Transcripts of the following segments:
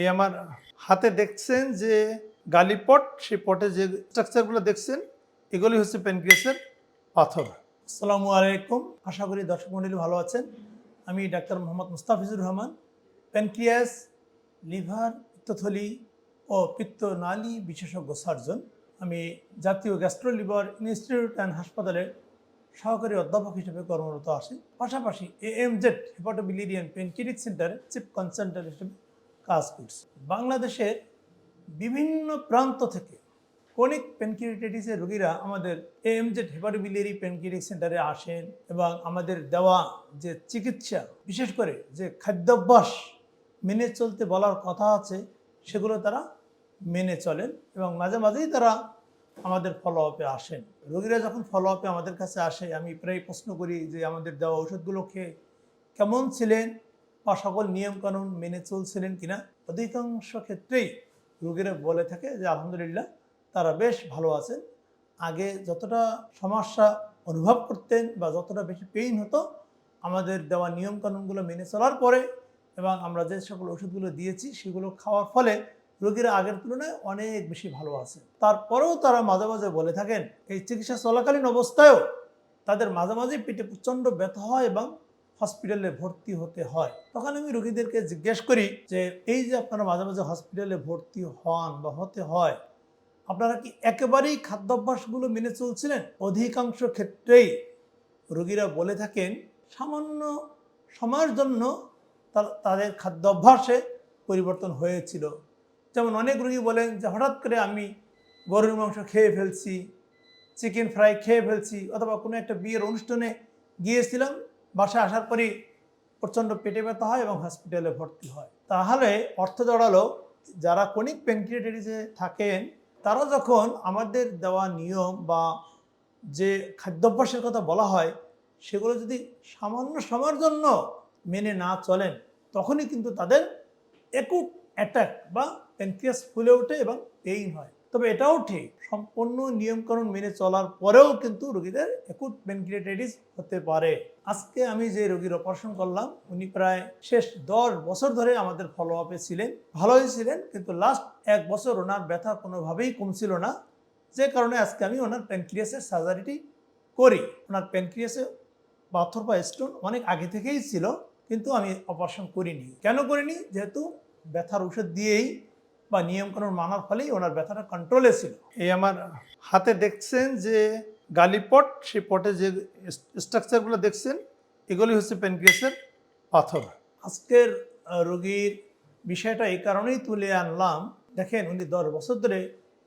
এই আমার হাতে দেখছেন যে গালিপট সেই পটে যে স্ট্রাকচারগুলো দেখছেন এগুলি হচ্ছে প্যানক্রিয়াসের পাথর। আসসালামু আলাইকুম। আশা করি দর্শক মন্ডলী ভালো আছেন। আমি doctor Mohammad Mustafizur Rahman. Pancreas liver পিত্তথলি ও পিত্তনালী বিশেষজ্ঞ সার্জন আমি জাতীয় গ্যাস্ট্রো লিভার ইনস্টিটিউট অ্যান্ড হাসপাতালের সহকারী অধ্যাপক হিসেবে কর্মরত আছি। পাশাপাশি এ এম এএমজেড হেপাটোবিলিরিয়ান পেনকিরিক সেন্টারে চিফ কনসালটেন্ট হিসেবে কাজ করছি। বাংলাদেশের বিভিন্ন প্রান্ত থেকে ক্রনিক পেনকিরিটাইটিসের রোগীরা আমাদের এম এএমজেড হেপাটোবিলিয়ারি পেনকিরিক সেন্টারে আসেন এবং আমাদের দেওয়া যে চিকিৎসা, বিশেষ করে যে খাদ্যাভ্যাস মেনে চলতে বলার কথা আছে, সেগুলো তারা মেনে চলেন এবং মাঝে মাঝেই তারা আমাদের ফলো আপে আসেন। রোগীরা যখন ফলো আপে আমাদের কাছে আসে, আমি প্রায় প্রশ্ন করি যে আমাদের দেওয়া ওষুধগুলো খেয়ে কেমন ছিলেন? বা সকল নিয়মকানুন মেনে চলছিলেন কিনা, অধিকাংশ ক্ষেত্রেই রোগীরা বলে থাকে যে, আলহামদুলিল্লাহ, তারা বেশ ভালো আছেন। আগে যতটা সমস্যা অনুভব করতেন বা যতটা বেশি পেইন হতো, আমাদের দেওয়া নিয়মকানুনগুলো মেনে চলার পরে এবং আমরা যে সকল ওষুধগুলো দিয়েছি, সেগুলো খাওয়ার ফলে রোগীরা আগের তুলনায় অনেক বেশি ভালো আছে তারপরেও তারা মাঝে মাঝে বলে থাকেন, এই চিকিৎসা চলাকালীন অবস্থায়ও তাদের মাঝে মাঝে পেটে প্রচণ্ড ব্যথা হয় এবং হসপিটালে ভর্তি হতে হয়। তখন আমি রোগীদেরকে জিজ্ঞেস করি যে, এই যে আপনারা মাঝে মাঝে হসপিটালে ভর্তি হন বা হতে হয়, আপনারা কি একেবারেই খাদ্যাভ্যাসগুলো মেনে চলছিলেন? অধিকাংশ ক্ষেত্রেই রোগীরা বলে থাকেন, সামান্য সময়ের জন্য তাদের খাদ্যাভ্যাসে পরিবর্তন হয়েছিল। যেমন অনেক রোগী বলেন যে, হঠাৎ করে আমি গরুর মাংস খেয়ে ফেলছি চিকেন ফ্রাই খেয়ে ফেলছি, অথবা কোনো একটা বিয়ের অনুষ্ঠানে গিয়েছিলাম বাসায় আসার পরই প্রচণ্ড পেটে ব্যথা হয় এবং হসপিটালে ভর্তি হয়। তাহলে অর্থ জড়ালো, যারা কনিক পেনক্রিয়েটাইটিসে থাকেন, তারা যখন আমাদের দেওয়া নিয়ম বা যে খাদ্যাভ্যাসের কথা বলা হয়, সেগুলো যদি সামান্য সময়ের জন্য মেনে না চলেন, তখনই কিন্তু তাদের একুট অ্যাটাক বা প্যানক্রিয়াস ফুলে ওঠে এবং পেইন হয়। তবে এটাও ঠিক, সম্পূর্ণ নিয়মকানুন মেনে চলার পরেও কিন্তু রোগীদের একুট প্যানক্রিয়েটাইটিস হতে পারে। আজকে আমি যে রোগীর অপারেশন করলাম, উনি প্রায় শেষ দশ বছর ধরে আমাদের ফলো আপে ছিলেন। ভালোই ছিলেন, কিন্তু লাস্ট এক বছর ওনার ব্যথা কোনোভাবেই কমছিল না। যে কারণে আজকে আমি ওনার প্যানক্রিয়াসের সার্জারিটি করি। ওনার প্যানক্রিয়াসে পাথর বা স্টোন অনেক আগে থেকেই ছিল, কিন্তু আমি অপারেশন করিনি। কেন করিনি? যেহেতু ব্যথার ওষুধ দিয়েই বা নিয়মকানুন মানার ফলেই ওনার ব্যথাটা কন্ট্রোলে ছিল। এই আমার হাতে দেখছেন যে গালিপট সেই পটে যে স্ট্রাকচারগুলো দেখছেন এগুলি হচ্ছে প্যানক্রিয়াসের পাথর। আজকের রোগীর বিষয়টা এই কারণেই তুলে আনলাম। দেখেন উনি দশ বছর ধরে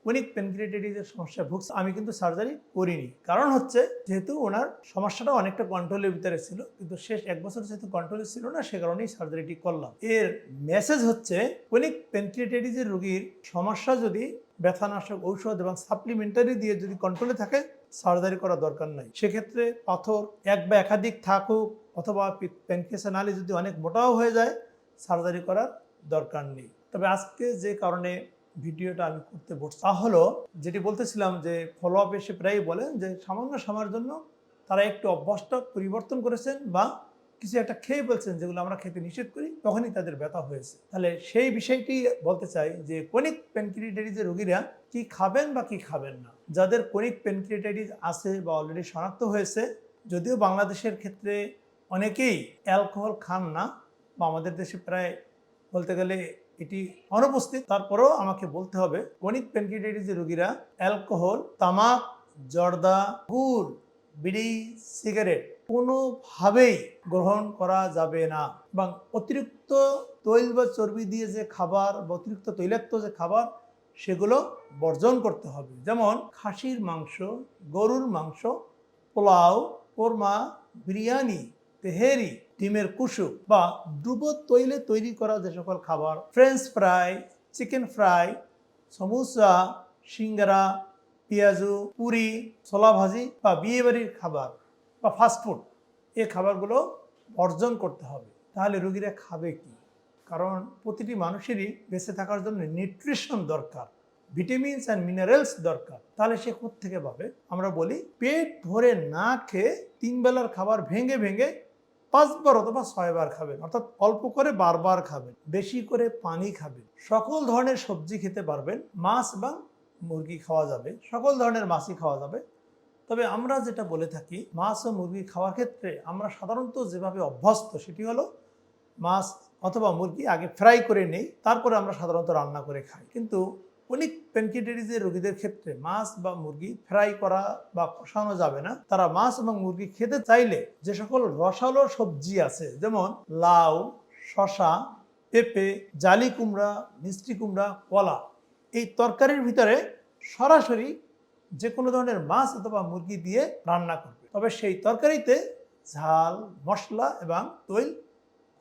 ক্রনিক প্যানক্রিয়েটাইটিসের সমস্যা ভুগছে আমি কিন্তু সার্জারি করিনি। কারণ হচ্ছে, যেহেতু ওনার সমস্যাটা অনেকটা কন্ট্রোলের ভিতরে ছিল, কিন্তু শেষ এক বছর যেহেতু কন্ট্রোলে ছিল না, সে কারণেই সার্জারিটি করলাম। এর মেসেজ হচ্ছে ক্রনিক প্যানক্রিয়েটাইটিসের রোগীর সমস্যা যদি ব্যথানাশক ঔষধ এবং সাপ্লিমেন্টারি দিয়ে যদি কন্ট্রোলে থাকে সার্জারি করা দরকার নাই। সেক্ষেত্রে পাথর এক বা একাধিক থাকুক, অথবা প্যানক্রিয়াসের নালী যদি অনেক মোটাও হয়ে যায় সার্জারি করার দরকার নেই। তবে আজকে যে কারণে ভিডিওটা আমি করতে বসছি। তা হলো, যেটি বলতেছিলাম যে ফলো আপ এসে প্রায়ই বলেন যে সামান্য সময়ের জন্য তারা একটু অভ্যাসটা পরিবর্তন করেছেন বা কিছু একটা খেয়ে বলছেন যেগুলো আমরা খেতে নিষেধ করি, তখনই তাদের ব্যথা হয়েছে। তাহলে সেই বিষয়টি বলতে চাই যে কনিক প্যানক্রিয়েটাইটিসের রোগীরা কি খাবেন বা কি খাবেন না? যাদের কনিক প্যানক্রিয়েটাইটিস আছে বা অলরেডি শনাক্ত হয়েছে, যদিও বাংলাদেশের ক্ষেত্রে অনেকেই অ্যালকোহল খান না, বা আমাদের দেশে প্রায় বলতে গেলে এটি অনুপস্থিত। তারপরেও আমাকে বলতে হবে কনিক প্যানক্রিয়েটাইটিসের রোগীরা অ্যালকোহল, তামাক, জর্দা, গুড়, বিড়ি, সিগারেট কোনোভাবেই গ্রহণ করা যাবে না। এবং অতিরিক্ত তৈল বা চর্বি দিয়ে যে খাবার বা অতিরিক্ত তৈলাক্ত যে খাবার, সেগুলো বর্জন করতে হবে। যেমন খাসির মাংস, গরুর মাংস, পোলাও, কোরমা, বিরিয়ানি, তেহেরি ডিমের কুসু বা ডুবো তৈলে তৈরি করা যে সকল খাবার french fry chicken fry samosa, সিঙ্গারা, পেঁয়াজু, পুরি, ছোলা ভাজি বা বিয়েবাড়ির খাবার বা ফাস্টফুড এই খাবারগুলো বর্জন করতে হবে। তাহলে রুগীরা খাবে কি? কারণ প্রতিটি মানুষেরই বেঁচে থাকার জন্য নিউট্রিশন দরকার ভিটামিনস অ্যান্ড মিনারেলস দরকার। তাহলে সে থেকে পাবে? আমরা বলি পেট ভরে না খেয়ে তিন বেলার খাবার ভেঙে ভেঙে পাঁচবার অথবা ছয়বার খাবেন, অর্থাৎ অল্প করে বারবার খাবেন, বেশি করে পানি খাবেন। সকল ধরনের সবজি খেতে পারবেন, মাছ বা মুরগি খাওয়া যাবে, সকল ধরনের মাছই খাওয়া যাবে। তবে আমরা যেটা বলে থাকি, মাছ ও মুরগি খাওয়ার ক্ষেত্রে আমরা সাধারণত যেভাবে অভ্যস্ত, সেটি হলো মাছ অথবা মুরগি আগে ফ্রাই করে নেই, তারপরে আমরা সাধারণত রান্না করে খাই। কিন্তু অনেক প্যানকিটাইটিসের রোগীদের ক্ষেত্রে মাছ বা মুরগি ফ্রাই করা বা কষানো যাবে না। তারা মাছ এবং মুরগি খেতে চাইলে যে সকল রসালো সবজি আছে, যেমন লাউ শশা পেঁপে, জালি কুমড়া, মিষ্টি কুমড়া, কলা, এই তরকারির ভিতরে সরাসরি যে কোনো ধরনের মাছ অথবা মুরগি দিয়ে রান্না করবে। তবে সেই তরকারিতে ঝাল, মশলা এবং তৈল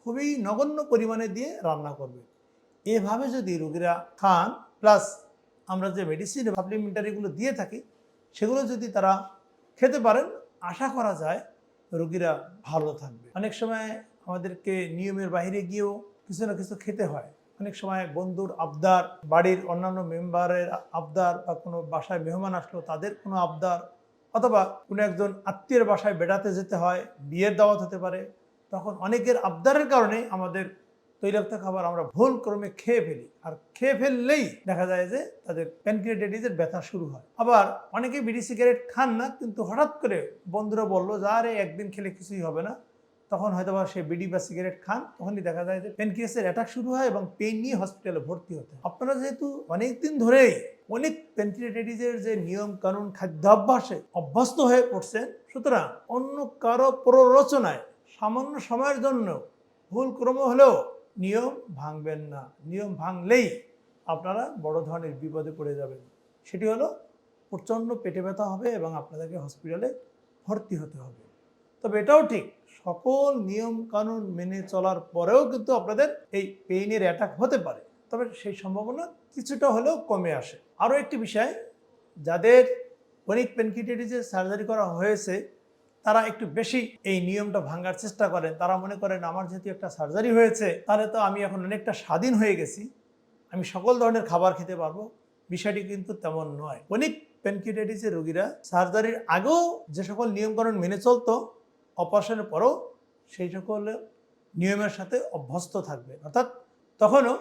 খুবই নগণ্য পরিমাণে দিয়ে রান্না করবে। এভাবে যদি রোগীরা খান প্লাস আমরা যে মেডিসিন সাপ্লিমেন্টারিগুলো দিয়ে থাকি, সেগুলো যদি তারা খেতে পারেন, আশা করা যায় রোগীরা ভালো থাকবে। অনেক সময় আমাদেরকে নিয়মের বাইরে গিয়েও কিছু না কিছু খেতে হয়। অনেক সময় বন্ধুর আবদার, বাড়ির অন্যান্য মেম্বারের আবদার বা কোনো বাসায় মেহমান আসলো, তাদের কোনো আবদার অথবা কোনো একজন আত্মীয়ের বাসায় বেড়াতে যেতে হয়, বিয়ের দাওয়াত হতে পারে, তখন অনেকের আবদারের কারণে আমাদের তৈলাক্ত খাবার আমরা ভুল ক্রমে খেয়ে ফেলি। আর খেয়ে ফেললেই দেখা যায় যে তাদের প্যানক্রিয়াটাইটিসের ব্যথা শুরু হয়। আবার অনেকে বিড়ি সিগারেট খান না, কিন্তু হঠাৎ করে বন্ধুরা বলল যে, আরে, একদিন খেলে কিছুই হবে না। তখন হয়তো বা সে বিড়ি বা সিগারেট খান, তখনই দেখা যায় যে প্যানক্রিয়াসের অ্যাটাক শুরু হয় এবং পেন নিয়ে হসপিটালে ভর্তি হতে। আপনারা যেহেতু অনেক দিন ধরেই অনেক প্যানক্রিয়াটাইটিসের যে নিয়ম কানুন খাদ্যাভ্যাসে অভ্যস্ত হয়ে পড়ছেন, সুতরাং অন্য কারও প্ররোচনায় সামান্য সময়ের জন্য ভুল ক্রম হলেও নিয়ম ভাঙবেন না। নিয়ম ভাঙলেই আপনারা বড় ধরনের বিপদে পড়ে যাবেন। সেটি হলো প্রচণ্ড পেটে ব্যথা হবে এবং আপনাদেরকে হসপিটালে ভর্তি হতে হবে। তবে এটাও ঠিক, সকল নিয়ম কানুন মেনে চলার পরেও কিন্তু আপনাদের এই পেইনের অ্যাটাক হতে পারে। তবে সেই সম্ভাবনা কিছুটা হলেও কমে আসে। আরও একটি বিষয়, যাদের অনেক পেনকিটাইটিসের সার্জারি করা হয়েছে তারা একটু বেশি এই নিয়মটা ভাঙার চেষ্টা করেন। তারা মনে করেন, আমার যেহেতু একটা সার্জারি হয়েছে, তাহলে তো আমি এখন অনেকটা স্বাধীন হয়ে গেছি। আমি সকল ধরনের খাবার খেতে পারব। বিষয়টি কিন্তু তেমন নয়। অনেক পেনকিটাইটিসের রোগীরা সার্জারির আগেও যে সকল নিয়মকানুন মেনে চলতো অপারেশনের পরও সেই সকল নিয়মের সাথে অভ্যস্ত থাকবে। অর্থাৎ তখনও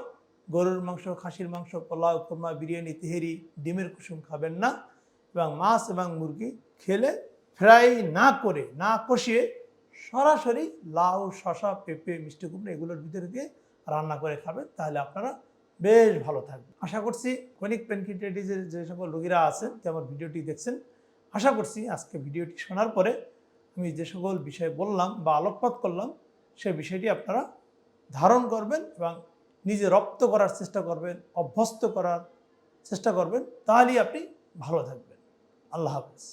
গরুর মাংস, খাসির মাংস, পোলাও কোরমা বিরিয়ানি, তেহেরি, ডিমের কুসুম খাবেন না এবং মাছ এবং মুরগি খেলে ফ্রাই না করে, না কষিয়ে সরাসরি লাউ শশা পেঁপে, মিষ্টি কুমড়ো এগুলোর ভিতরে দিয়ে রান্না করে খাবেন, তাহলে আপনারা বেশ ভালো থাকবে আশা করছি কনিক পেনকিটাইটিসের যে সকল রোগীরা আছেন, যে আমার ভিডিওটি দেখছেন, আশা করছি আজকে ভিডিওটি শোনার পরে আমি যে সকল বিষয় বললাম বা আলোকপাত করলাম, সে বিষয়টি আপনারা ধারণ করবেন এবং নিজে রপ্ত করার চেষ্টা করবেন, অভ্যস্ত করার চেষ্টা করবেন, তাহলেই আপনি ভালো থাকবেন। আল্লাহ হাফেজ।